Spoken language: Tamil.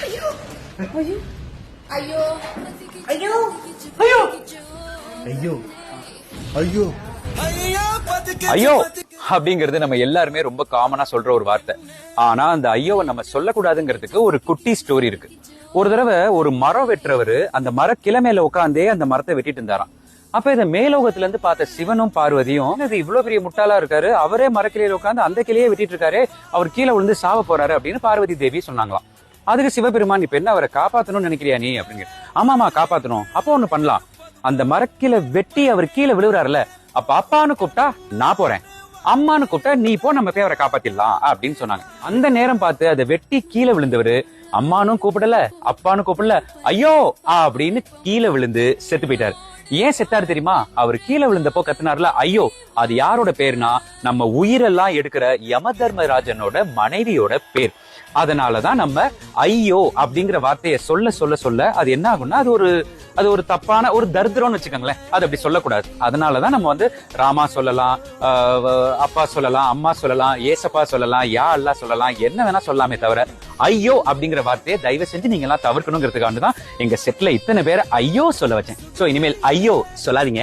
ஐயோ ஐயோ ஐயோ ஐயோ ஐயோ ஐயோ அப்படிங்கிறது நம்ம எல்லாருமே ரொம்ப காமனா சொல்ற ஒரு வார்த்தை ஆனா அந்த ஐயோவை நம்ம சொல்லக்கூடாதுங்கிறதுக்கு ஒரு குட்டி ஸ்டோரி இருக்கு ஒரு தடவை ஒரு மரம் வெட்டுறவரு அந்த மர கிளை மேல உட்காந்தே அந்த மரத்தை வெட்டிட்டு இருந்தாராம் அப்ப இத மேலோகத்துல இருந்து பார்த்த சிவனும் பார்வதியும் இது இவ்வளவு பெரிய முட்டாளா இருக்காரு அவரே மரக்கிளையில உட்காந்து அந்த கிளையே வெட்டிட்டு இருக்காரு அவர் கீழே விழுந்து சாவ போறாரு அப்படின்னு பார்வதி தேவி சொன்னாங்களாம் அதுக்கு சிவபெருமான் இப்ப என்ன அவரை காப்பாத்தணும்னு நினைக்கிறியா நீ அப்படிங்க ஆமாமா காப்பாத்தணும். அப்போ ஒண்ணு பண்ணலாம். அந்த மரக்கில வெட்டி அவர் கீழே விழுகுறாருல அப்ப அப்பான்னு கூப்பிட்டா நான் போறேன். அம்மான்னு கூப்பிட்டா நீ போ நம்ம போய் அவரை காப்பாத்திடலாம் அப்படின்னு சொன்னாங்க. அந்த நேரம் பார்த்து அதை வெட்டி கீழே விழுந்தவரு அம்மானும் கூப்பிடல அப்பான்னு கூப்பிடல ஐயோ அப்படின்னு கீழே விழுந்து செத்து போயிட்டாரு. ஏன் செத்தாரு தெரியுமா? அவர் கீழே விழுந்தப்போ கத்துனார்ல ஐயோ அது யாரோட பேர்னா? நம்ம உயிரெல்லாம் எடுக்கிற யம தர்மராஜனோட மனைவியோட பேர். அதனாலதான் நம்ம ஐயோ அப்படிங்கிற வார்த்தையை சொல்ல சொல்ல சொல்ல அது என்ன ஆகும்னா அது ஒரு அது ஒரு தப்பான ஒரு தரித்திரம்னு வச்சுக்கோங்களேன். அது அப்படி சொல்லக்கூடாது. அதனாலதான் நம்ம வந்து ராமா சொல்லலாம் ஆஹ் அப்பா சொல்லலாம் அம்மா சொல்லலாம் ஏசப்பா சொல்லலாம் யா அல்லா சொல்லலாம் என்ன வேணா சொல்லலாமே தவிர ஐயோ அப்படிங்கிற வார்த்தையை தயவு செஞ்சு நீங்க எல்லாம் தவிர்க்கணுங்கிறதுக்காண்டு தான் எங்க செட்ல இத்தனை பேரை ஐயோ சொல்ல வச்சேன். சோ இனிமேல் ஐயோ சொல்லாதீங்க.